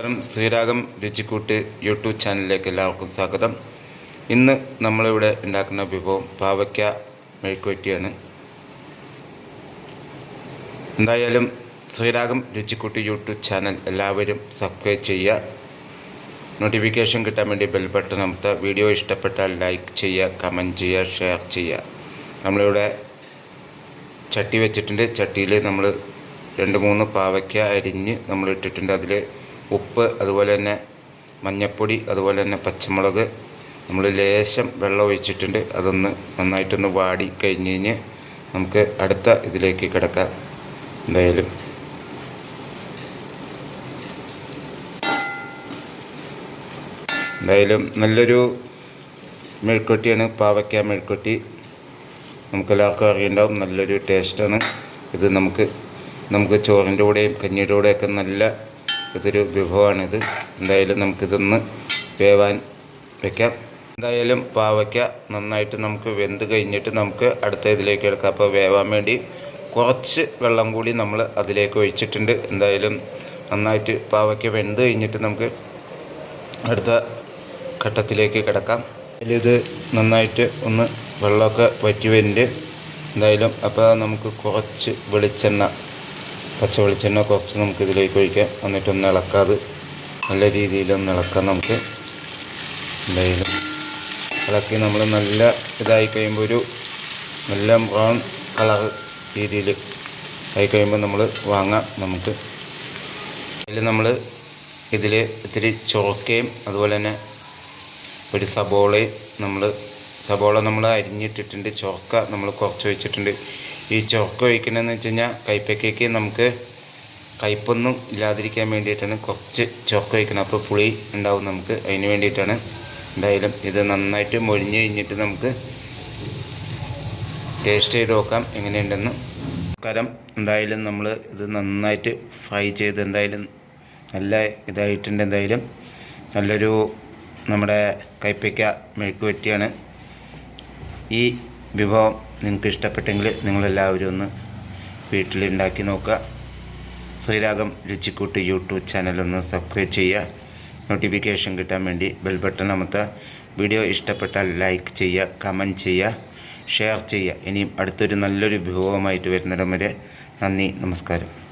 നമസ്കാരം. ശ്രീരാഗം രുചിക്കൂട്ട് യൂട്യൂബ് ചാനലിലേക്ക് എല്ലാവർക്കും സ്വാഗതം. ഇന്ന് നമ്മളിവിടെ ഉണ്ടാക്കുന്ന വിഭവം പാവയ്ക്ക മെഴുക്കുവറ്റിയാണ് എന്തായാലും ശ്രീരാഗം രുചിക്കൂട്ട് യൂട്യൂബ് ചാനൽ എല്ലാവരും സബ്സ്ക്രൈബ് ചെയ്യുക. നോട്ടിഫിക്കേഷൻ കിട്ടാൻ വേണ്ടി ബെൽ ബട്ടൺ അമർത്തുക. വീഡിയോ ഇഷ്ടപ്പെട്ടാൽ ലൈക്ക് ചെയ്യുക കമന്റ് ചെയ്യുക ഷെയർ ചെയ്യുക. നമ്മളിവിടെ ചട്ടി വെച്ചിട്ടുണ്ട്. ചട്ടിയിൽ നമ്മൾ രണ്ട് മൂന്ന് പാവയ്ക്ക അരിഞ്ഞ് നമ്മൾ ഇട്ടിട്ടുണ്ട്. അതിൽ ഉപ്പ് അതുപോലെ തന്നെ മഞ്ഞൾപ്പൊടി അതുപോലെ തന്നെ പച്ചമുളക്. നമ്മൾ ലേശം വെള്ളം ഒഴിച്ചിട്ടുണ്ട്. അതൊന്ന് നന്നായിട്ടൊന്ന് വാടി കഴിഞ്ഞ് കഴിഞ്ഞ് നമുക്ക് അടുത്ത ഇതിലേക്ക് കിടക്കാം. എന്തായാലും. എന്തായാലും നല്ലൊരു മെഴുക്കുട്ടിയാണ് പാവയ്ക്ക മെഴുക്കുവട്ടി നമുക്കെല്ലാവർക്കും അറിയുണ്ടാവും. നല്ലൊരു ടേസ്റ്റാണ് ഇത് നമുക്ക് നമുക്ക് ചോറിന്റെ കൂടെയും കഞ്ഞിയുടെ കൂടെയൊക്കെ നല്ല ഇതൊരു വിഭവമാണിത്. എന്തായാലും നമുക്കിതൊന്ന് വേവാൻ വെക്കാം. എന്തായാലും പാവയ്ക്ക നന്നായിട്ട് നമുക്ക് വെന്ത് കഴിഞ്ഞിട്ട് നമുക്ക് അടുത്ത ഇതിലേക്ക് എടുക്കാം. അപ്പോൾ വേവാൻ വേണ്ടി കുറച്ച് വെള്ളം കൂടി നമ്മൾ അതിലേക്ക് ഒഴിച്ചിട്ടുണ്ട്. എന്തായാലും നന്നായിട്ട് പാവയ്ക്ക വെന്ത് കഴിഞ്ഞിട്ട് നമുക്ക് അടുത്ത ഘട്ടത്തിലേക്ക് കിടക്കാം. അതിലിത് നന്നായിട്ട് ഒന്ന് വെള്ളമൊക്കെ വറ്റി വരുന്നുണ്ട് എന്തായാലും അപ്പോൾ നമുക്ക് കുറച്ച് വെളിച്ചെണ്ണ പച്ച വെളിച്ചെണ്ണ കുറച്ച് നമുക്ക് ഇതിലേക്ക് ഒഴിക്കാം. എന്നിട്ടൊന്ന് ഇളക്കാതെ നല്ല രീതിയിലൊന്ന് ഇളക്കാം നമുക്ക്. എന്തായാലും ഇളക്കി നമ്മൾ നല്ല ഇതായി കഴിയുമ്പോൾ ഒരു നല്ല ബ്രൗൺ കളർ രീതിയിൽ ആയി കഴിയുമ്പോൾ നമ്മൾ വാങ്ങാം നമുക്ക്. അതിൽ നമ്മൾ ഇതിൽ ഇത്തിരി ചുവക്കയും അതുപോലെ തന്നെ ഒരു സബോളയും നമ്മൾ സബോള നമ്മൾ അരിഞ്ഞിട്ടിട്ടുണ്ട്. ചുവക്ക നമ്മൾ കുറച്ച് വെച്ചിട്ടുണ്ട്. ഈ ചുവക്ക ഒഴിക്കണമെന്ന് വെച്ച് കഴിഞ്ഞാൽ കൈപ്പക്കയ്ക്ക് നമുക്ക് കയ്പൊന്നും ഇല്ലാതിരിക്കാൻ വേണ്ടിയിട്ടാണ് കുറച്ച് ചോക്ക് ഒഴിക്കണം അപ്പോൾ പുളി ഉണ്ടാവും നമുക്ക്. അതിന് വേണ്ടിയിട്ടാണ് എന്തായാലും ഇത് നന്നായിട്ട് മൊഴിഞ്ഞ് കഴിഞ്ഞിട്ട് നമുക്ക് ടേസ്റ്റ് ചെയ്ത് നോക്കാം എങ്ങനെയുണ്ടെന്ന്. കരം എന്തായാലും നമ്മൾ ഇത് നന്നായിട്ട് ഫ്രൈ ചെയ്ത് എന്തായാലും നല്ല ഇതായിട്ടുണ്ട് എന്തായാലും. നല്ലൊരു നമ്മുടെ കൈപ്പയ്ക്ക മെഴുക്ക് പറ്റിയാണ് ഈ വിഭവം നിങ്ങൾക്ക് ഇഷ്ടപ്പെട്ടെങ്കിൽ നിങ്ങളെല്ലാവരും ഒന്ന് വീട്ടിൽ വീട്ടിലുണ്ടാക്കി നോക്കുക. ശ്രീരാഗം രുചിക്കൂട്ട് യൂട്യൂബ് ചാനലൊന്ന് സബ്സ്ക്രൈബ് ചെയ്യുക. നോട്ടിഫിക്കേഷൻ കിട്ടാൻ വേണ്ടി ബെൽ ബട്ടൺ അമർത്തുക. വീഡിയോ ഇഷ്ടപ്പെട്ടാൽ ലൈക്ക് ചെയ്യുക കമന്റ് ചെയ്യുക ഷെയർ ചെയ്യുക. ഇനിയും അടുത്തൊരു നല്ലൊരു വിഭവമായിട്ട് വരുന്നിടം വരെ നന്ദി നമസ്കാരം.